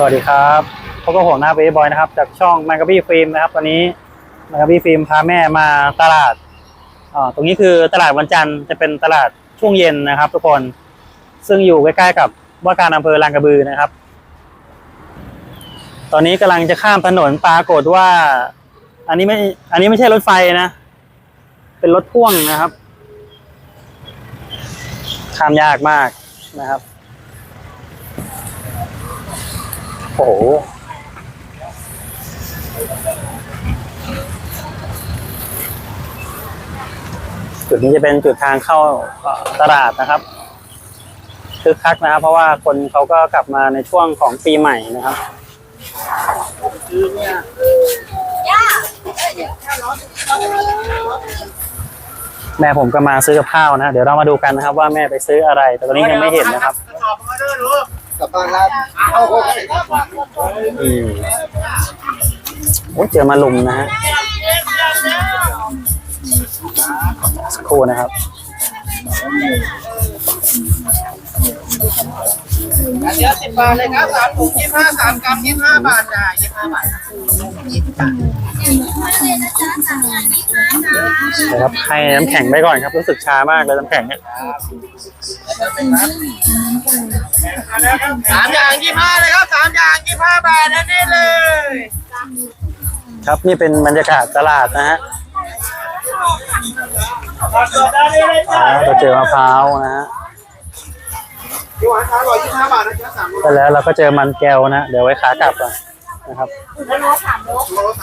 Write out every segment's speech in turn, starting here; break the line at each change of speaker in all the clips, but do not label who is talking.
สวัสดีครับพบกับผมหน้าเบย์บอยนะครับ จากช่องแมกกาบี้ฟิล์มนะครับตอนนี้แมกกาบี้ฟิล์มพาแม่มาตลาดอ่าตรงนี้คือตลาดวันจันทร์จะเป็นตลาดช่วงเย็นนะครับ ทุกคน ซึ่งอยู่ใกล้ๆกับว่าการอำเภอลางกระบือนะครับ ตอนนี้กำลังจะข้ามถนนปรากฏว่า อันนี้ไม่ อันนี้ไม่ใช่รถไฟนะ เป็นรถพ่วงนะครับ ข้ามยากมากนะครับ โอ้โหจุดนี้จะเป็นจุดทางเข้าตลาดนะครับคึกคักนะครับ เพราะว่าคนเขาก็กลับมาในช่วงของปีใหม่นะครับแม่ผมก็มาซื้อกับข้าวนะ เดี๋ยวเรามาดูกันนะครับ ว่าแม่ไปซื้ออะไร แต่ตอนนี้ยังไม่เห็นนะครับ
กลับบ้านแล้วเอา
อืมโอ้ยเจอมาลุมนะฮะสักครู่นะครับ
เดี๋ยวสิบบาทเลยครับสามถุงยี่ห้าสามกรัมยี่ห้าบาทจ้ะยี่ห้าบาทยี่สิบบาท
นะครับให้น้ำแข็งไปก่อนครับรู้สึกชามากเลยน้ำแข็งเนี่ย
สามอย่างยี่ห้าเลยครับสามอย่างยี่ห้าบาทนั่นนี่เลย
ครับนี่เป็นบรรยากาศตลาดนะฮะอ๋อเราเจอมะพร้าวนะฮะ
ยี่หวานอร่อยยี่ห้าบาทนะจ๊ะสามโล
ก็แล้วเราก็เจอมันแก้วนะ เดี๋ยวไว้ขากลับก่อน นะครับ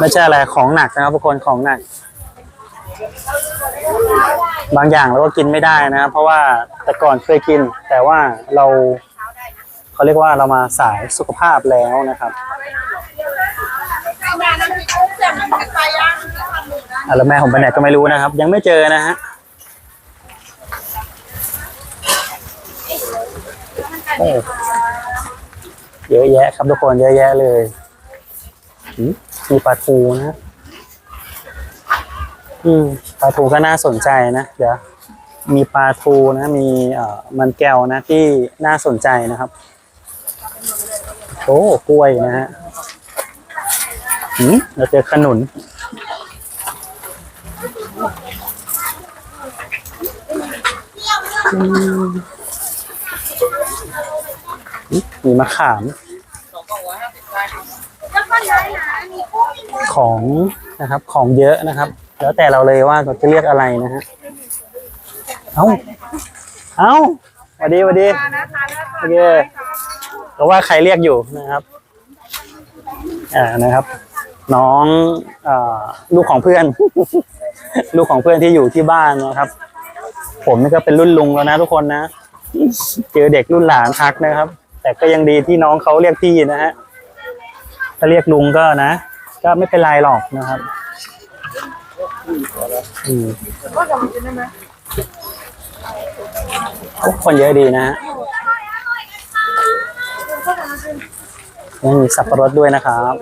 ไม่ใช่อะไรของหนักนะครับทุกคนของหนัก บางอย่างเราก็กินไม่ได้นะครับ เพราะว่าแต่ก่อนเคยกิน แต่ว่าเราเขาเรียกว่าเรามาสายสุขภาพแล้วนะครับอะแล้วแม่ผมไปไหนก็ไม่รู้นะครับ ยังไม่เจอนะฮะโอ้เยอะแยะครับทุกคนเยอะแยะเลยหื มีปลาทูนะอืมปลาทูก็น่าสนใจนะเดี๋ยวมีปลาทูนะมีเอ่อมันแก้วนะที่น่าสนใจนะครับโอ้กล้วยนะฮะหืมเราเจอขนุนอืมอืมมีมะขาม ของนะครับของเยอะนะครับ แล้วแต่เราเลยว่าเราจะเรียกอะไรนะฮะเอาเอาสวัสดีสวัสดีโอเคก็ว่าใครเรียกอยู่นะครับอ่านะครับ น้องอลูกของเพื่อน ลูกของเพื่อนที่อยู่ที่บ้านนะครับ ผมนี่ก็เป็นรุ่นลุงแล้วนะทุกคนนะ เจอเด็กรุ่นหลานทักนะครับ แต่ก็ยังดีที่น้องเขาเรียกพี่นะฮะ ถ้าเรียกลุงก็นะ ก็ไม่เป็นไรหรอกนะครับอืมโอ้คนเยอะดีนะฮะยังมีสับปะรดด้วยนะครับ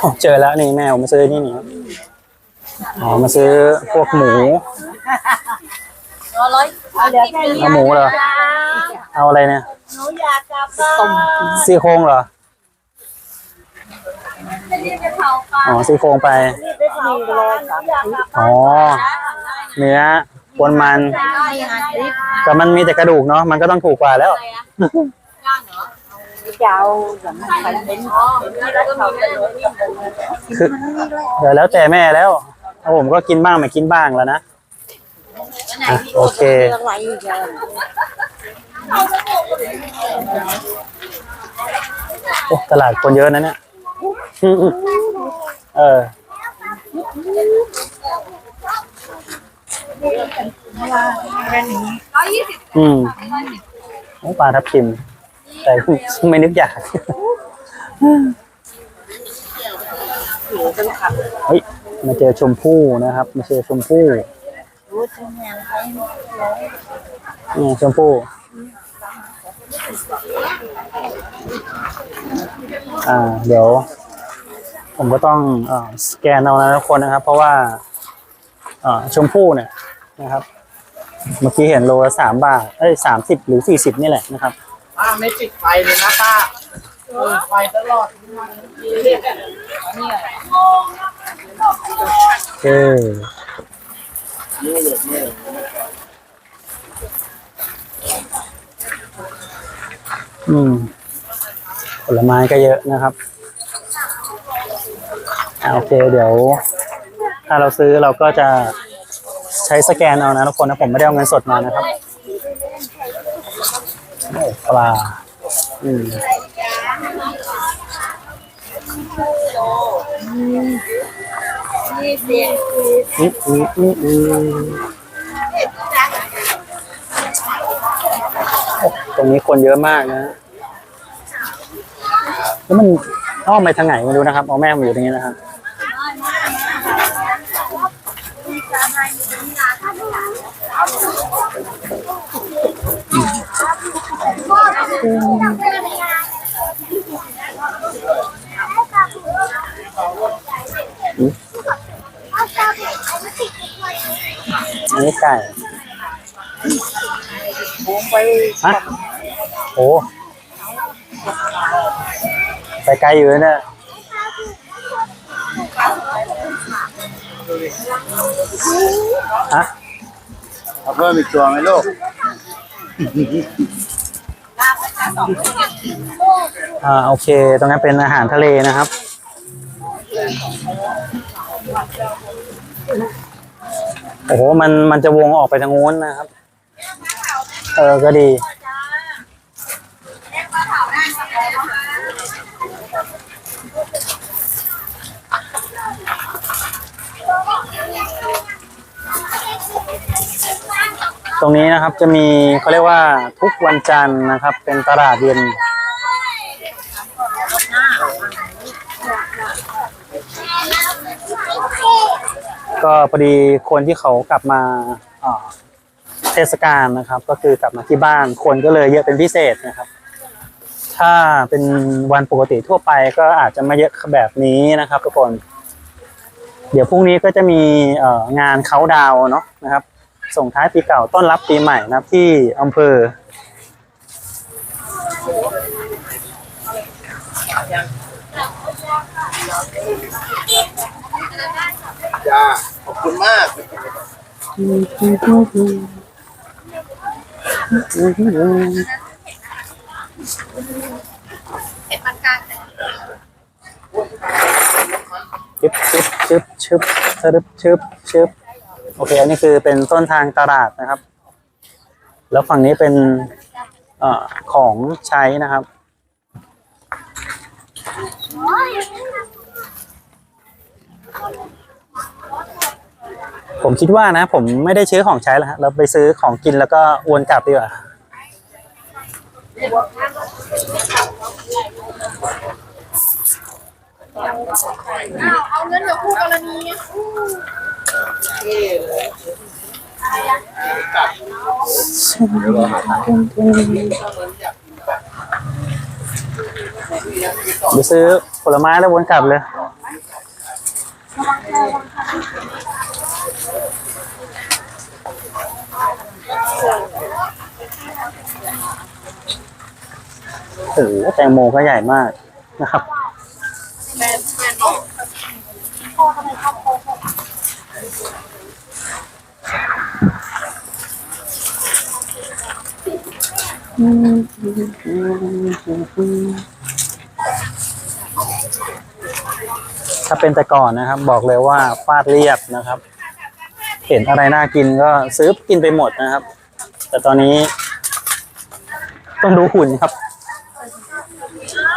โอ้เจอแล้วนี่แม่ผมมาซื้อนี่นี่ครับอ๋อมาซื้อพวกหมู
ร้อยเหลือแค่นี้
เอาหมูเหรอเอาอะไรเนี่ย
หนูอยากกลับบ้าน
ซี่โครงเหรอ
จะรีบไปเผาปลา
อ๋อซี่โครงไป
ไปเผาปลาหนูอยากกลับ
อ๋อ เนื้อปนมัน
บ้านงานรีบ
แต่มันมีแต่กระดูกเนาะ มันก็ต้องถูกกว่าแล้ว
อะไรอะย่างเหรอจะเอาแบบใครเป็นอ๋อแล้วก็มีเรื่องนี้
คือเดี๋ยวแล้วแต่แม่แล้วเอาผมก็กินบ้างไม่กินบ้างแล้วนะ อะโอเค
อะไรอีกอะ
โอ้ตลาดคนเยอะนะเนี่ยอืมอืมเออ
ร้อยยี่สิบ
อืมโอ้ปลาทับทิม แต่ไม่นึกอยากเฮ้ย มาเจอชมพู่นะครับ มาเจอชมพู่
รู้จังแหงใคร
นี่ชมพู่ อ่า เดี๋ยว ผมก็ต้องเออสแกนเอานะทุกคนนะครับ เพราะว่าเอ่อชมพู่เนี่ยนะครับ เมื่อกี้เห็นโลละสามบาท เอ้ยสามสิบหรือสี่สิบนี่แหละนะครับ
ป้าไม่ปิดไฟเลยนะป้าเปิดไฟตลอด
เออ อืมผลไม้ก็เยอะนะครับอโอเคเดี๋ยว ถ้าเราซื้อเราก็จะใช้สแกนเอานะทุกคนนะ ผมไม่ได้เอาเงินสดมานะครับปลาอืมอืมอืมอืมอืมตรงนี้คนเยอะมากนะ แล้วมันอ้อมไปทางไหนไม่รู้นะครับเอาแม่ผมอยู่ตรงนี้นะครับอันนี้ไก่ฮะโอ้ ไปไกลอยู่นะเนี่ยฮะ
เอาเพิ่มอีกตัวไหมลูก
อ่าโอเค ตรงนั้นเป็นอาหารทะเลนะครับ โอ้โห มันมันจะวงออกไปทางโน้นนะครับ เออ ก็ดี ตรงนี้นะครับจะมีเขาเรียกว่าทุกวันจันทร์นะครับ เป็นตลาดเย็นก็พอดีคนที่เขากลับมาเทศกาลนะครับ ก็คือกลับมาที่บ้านคนก็เลยเยอะเป็นพิเศษนะครับ ถ้าเป็นวันปกติทั่วไปก็อาจจะไม่เยอะแบบนี้นะครับทุกคน เดี๋ยวพรุ่งนี้ก็จะมีงานเขาดาวเนาะนะครับ ส่งท้ายปีเก่าต้อนรับปีใหม่นะครับที่อำเภอ
จ้าขอบคุณมาก
ชึบชึบชึบชึบชึบชึบชึบ โอเค อันนี้คือเป็นต้นทางตลาดนะครับ แล้วฝั่งนี้เป็นอของใช้นะครับ ผมคิดว่านะ ผมไม่ได้ซื้อของใช้แล้วเราไปซื้อของกินแล้วก็วนกลับดีกว่า
เอาเงินกับคู่กรณี
เดี๋ยวซื้อผลไม้แล้ววนกลับเลยโอ้โหแตงโมก็ใหญ่มากนะครับ ถ้าเป็นแต่ก่อนนะครับ บอกเลยว่าฟาดเรียบนะครับ เห็นอะไรน่ากินก็ซื้อกินไปหมดนะครับ แต่ตอนนี้ ต้องดูหุ่นครับ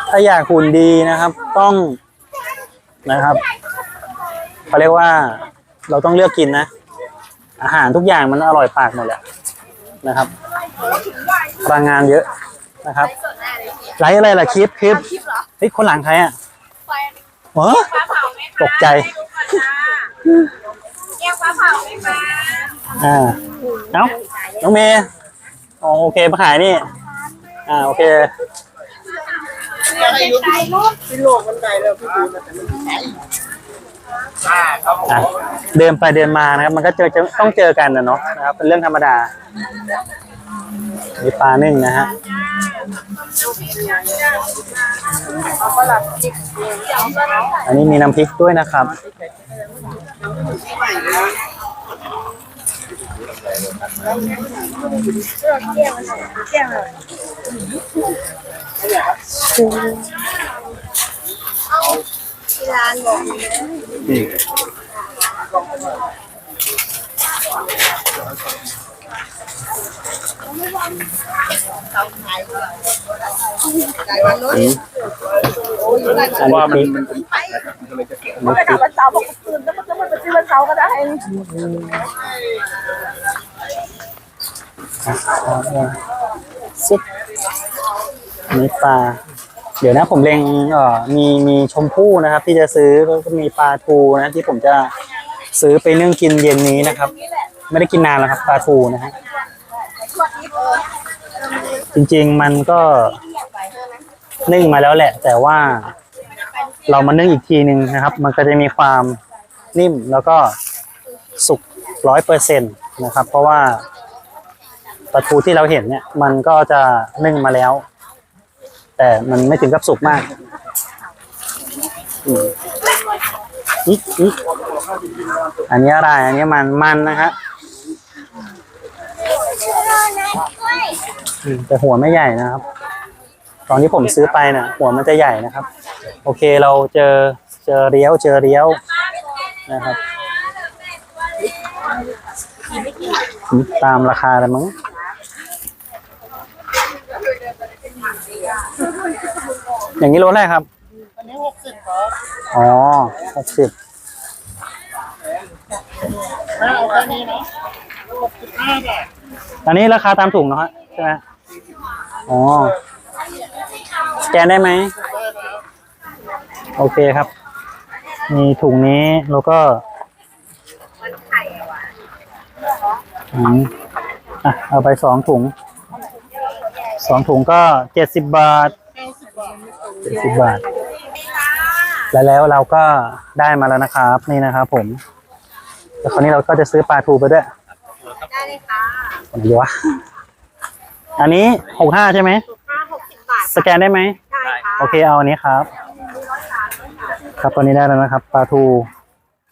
ถ้าอยากหุ่นดีนะครับ ต้องนะครับเขาเรียกว่า เราต้องเลือกกินนะ อาหารทุกอย่างมันอร่อยปากหมดแหละนะครับพลังงานเยอะนะครับไลฟ์อะไรล่ะคลิปคลิปเฮ้ยคนหลังใครอะเหรอตกใจ
แก้วปลาเผาไหมคะ
อ่าเอ้าน้องเมย์อ๋อโอเคมาขายนี่ อ่าโอเค
ให้ยุบเป็นโลกมันไกลแล้วพี่ดูนะแต่มันใช่ อ่าครับผม
อะเดินไปเดินมานะครับ มันก็เจอจะต้องเจอกันนะเนาะนะครับเป็นเรื่องธรรมดามีปลานึ่งนะฮะอันนี้มีน้ำพริกด้วยนะครับ
ที่ร้านบอก
ไก่วันนู้น
อันนี้พริก
เมื่อวันเสาร์บอกตื่นแล้วมันจะมันไปซื้อวันเสาร์ก็ได้
ซุปอันปลา เดี๋ยวนะผมเล็งเอ่อมีมีชมพู่นะครับ ที่จะซื้อแล้วก็มีปลาทูนะที่ผมจะซื้อไปนึ่งกินเย็นนี้นะครับ ไม่ได้กินนานแล้วครับปลาทูนะฮะจริงๆมันก็นึ่งมาแล้วแหละ แต่ว่าเรามานึ่งอีกทีหนึ่งนะครับ มันก็จะมีความนิ่มแล้วก็สุกร้อยเปอร์เซ็นต์นะครับ เพราะว่าปลาทูที่เราเห็นเนี่ย มันก็จะนึ่งมาแล้ว แต่มันไม่ถึงกับสุกมากอีกอีกอันนี้อะไร อันนี้มันมันนะฮะแต่หัวไม่ใหญ่นะครับ ตอนที่ผมซื้อไปน่ะ หัวมันจะใหญ่นะครับ โอเคเราเจอเจอเลี้ยวเจอเลี้ยวนะครับ ตามราคาเลยมั้ง อย่างนี้โลแรกครับ
อันนี้หกสิบครับ
อ๋อหกสิบ
ไม่เอาแค่นี้นะหกสิบห้าบาท
อันนี้ราคาตามถุงเนอะฮะใช่ไหมอ๋อสแกนได้ไหม โอเคครับ มีถุงนี้แล้วก็อืมอะเอาไปสองถุง สองถุงก็เจ็ดสิบบาท เจ็ดสิบบาท แล้วแล้วเราก็ได้มาแล้วนะครับนี่นะครับผมแล้วคราวนี้เราก็จะซื้อปลาทูไปด้วย
ได้เลยค่ะ
ไหนดีวะอันนี้หกห้าใช่ไหม
ห้าหกสิบบาท
สแกนได้ไหม
ได้ค่ะ
โอเคเอาอันนี้ครับ ครับตอนนี้ได้แล้วนะครับปลาทู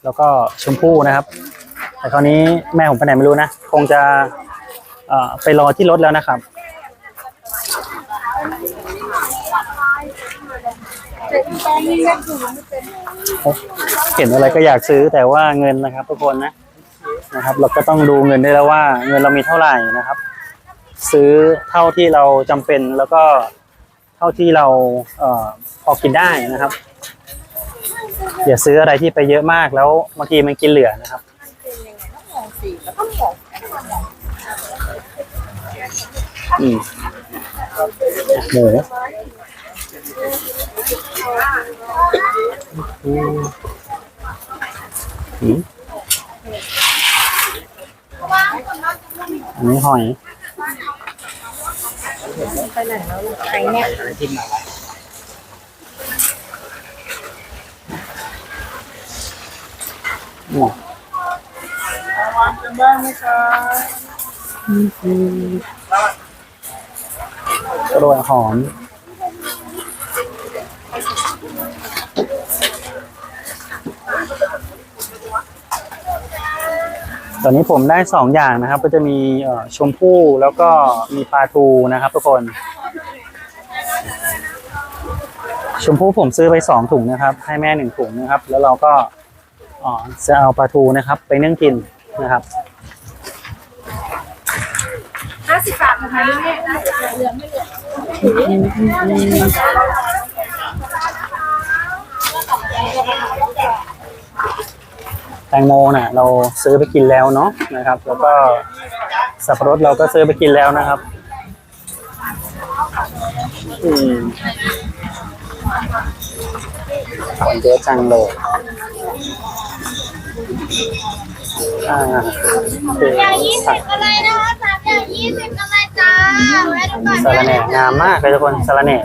แล้วก็ชมพู่นะครับ แต่คราวนี้แม่ผมไปไหนไม่รู้นะคงจะเอ่อไปรอที่รถแล้วนะครับ เห็นอะไรก็อยากซื้อแต่ว่าเงินนะครับ ทุกคนนะนะครับ เราก็ต้องดูเงินได้แล้วว่า เงินเรามีเท่าไหร่นะครับ ซื้อเท่าที่เราจำเป็นแล้วก็เท่าที่เราเอ่อพอกินได้นะครับอย่าซื้ออะไรที่ไปเยอะมากแล้วบางทีมันกินเหลือนะครับอืมหมู อันนี้หอย
ไข่เนี่ย
อืม
วางกันบ้างไหมครับ
กระโดดหอม ตอนนี้ผมได้สองอย่างนะครับ ก็จะมีชมพู่แล้วก็มีปลาทูนะครับทุกคน ชมพู่ผมซื้อไปสองถุงนะครับ ให้แม่หนึ่งถุงนะครับ แล้วเราก็จะเอาปลาทูนะครับ ไปนึ่งกินนะครับ
ห้าสิบบาทนะคะนี่เหลือไม่เหลือ
แตงโมนะ่ะเราซื้อไปกินแล้วเนาะนะครับ แล้วก็สับปะรดเราก็ซื้อไปกินแล้วนะครับอืมของเยอะจังเลยอ่าโอ
ย่างยี่สิบอะไรนะคะสามอย่างยี่สิบอะไรจ้าแวะดูก่อน
สาระแหน่งามมากเลยทุกคนสาระแหน่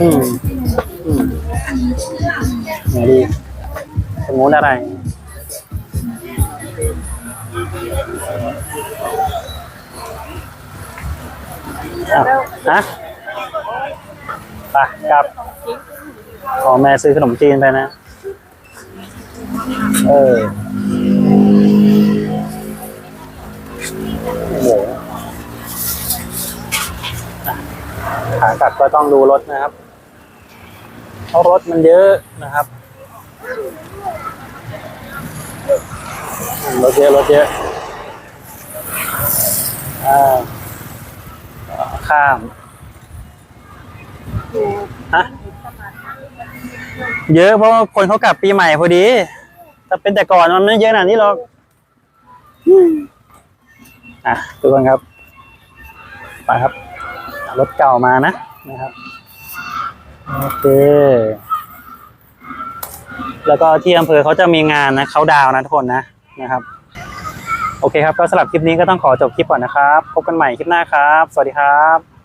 อืมอืมดี ถึงงูอะไรอ้าวฮะไปกลับ ขอแม่ซื้อขนมจีนไปนะ เออหมูขากลับก็ต้องดูรถนะครับ เพราะรถมันเยอะนะครับ รถเยอะรถเยอะอ่าข้ามฮะเยอะเพราะคนเขากลับปีใหม่พอดีถ้าเป็นแต่ก่อนมันไม่เยอะขนาดนี้หรอกอะทุกคนครับ ไปครับ รถเก่ามานะนะครับโอเคแล้วก็ที่อำเภอเขาจะมีงานนะเขาดาวนะทุกคนนะ นะครับ โอเคครับก็สำหรับคลิปนี้ก็ต้องขอจบคลิปก่อนนะครับ พบกันใหม่คลิปหน้าครับ สวัสดีครับ